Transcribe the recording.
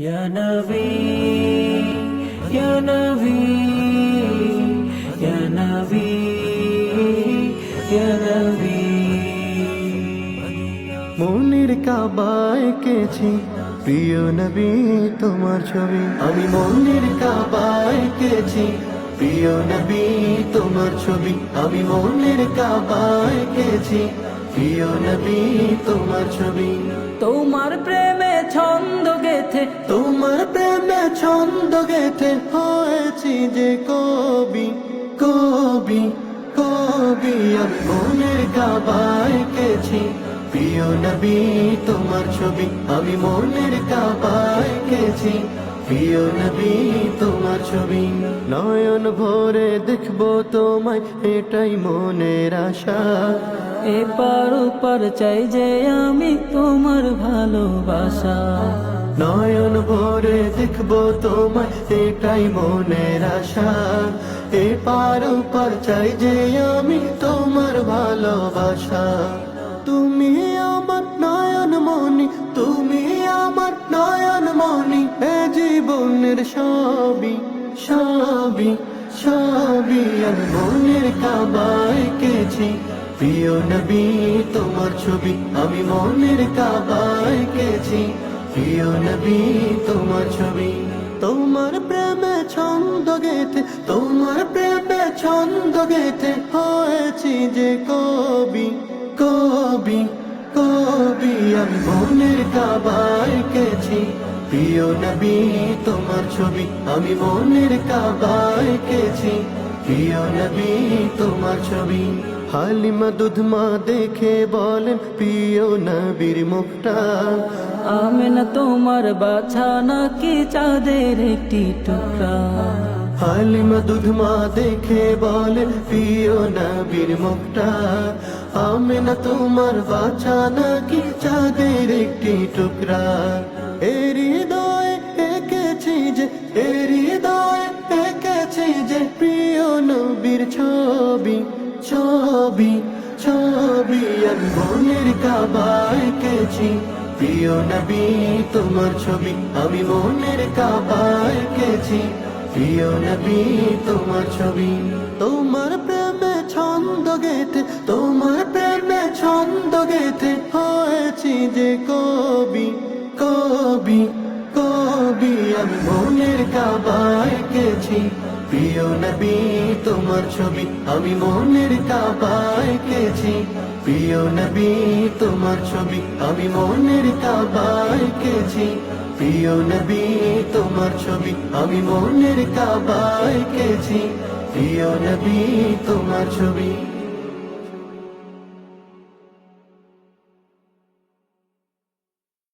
يا نبي يا نبي يا نبي يا نبي মনির কাবায় কেছি প্রিয় নবী তোমার ছবি আমি মনির কাবায় কেছি প্রিয় নবী তোমার ছবি আমি মনির কাবায় কেছি প্রিয় নবী তোমার ছবি। তোমার প্রেমে ছন্দ গেথে। তোমার প্রেমে ছন্দ গেথে হয়েছি যে কবি কবি কবি। মনের কাবায় কেছি প্রিয় নবী তোমার ছবি। আমি মনের কাবায় কেছি প্রিয় নবী, তোমার ছবি নয়ন ভরে দেখব তোমায়, এটাই মনের আশা। এপার ওপার চাই যে আমি তোমার ভালোবাসা। নয়ন ভরে দেখব তোমায়, এটাই মনের আশা। এ পার পার চাই যে আমি তোমার ভালোবাসা। তুমি সবই সবই সবই আমি মনের কাবায় কেছি প্রিয় নবী, তোমার ছবি আমি মনের কাবায় কেছি প্রিয় নবী, তোমার ছবি, তোমার প্রেমে ছন্দ গেতে তোমার প্রেমে ছন্দ গেতে হয়েছি যে কবি কবি। কবি আমি মনের কাবায় কেছি। প্রিয় নবী তোমার ছবি আমি মনের কাবায় কেছি। প্রিয় নবী তোমার ছবি হালিমা দুধমা দেখে বলেন প্রিয় নবীর মুখটা আমি না তোমার বাছা নাকি চাঁদের একটি টুকরা? হালিমা দুধমা দেখে বলেন প্রিয় নবীর মুখটা আমি না তোমার বাছা নাকি চাঁদের একটি টুকরা। এর হৃদয় এঁকেছি যে এর হৃদয় এঁকেছি যে প্রিয় নবীর ছবি ছবি ছবি। আমি মনের কাবায় এঁকেছি, প্রিয় নবী তোমার ছবি। আমি মনের কাবায় এঁকেছি, প্রিয় নবী তোমার ছবি। তোমার প্রেমে ছন্দ গেতে তোমার ছন্দ হয়েছি যে কবি কবি কবি। আমি মনের কাবায় গেছি প্রিয় নবী, তোমার ছবি। আমি মনের কাবায় গেছি প্রিয় নবী, তোমার ছবি। আমি মনের কাবায় গেছি প্রিয় নবী, তোমার ছবি। আমি মনের কাবায় গেছি প্রিয় নবী, তোমার ছবি।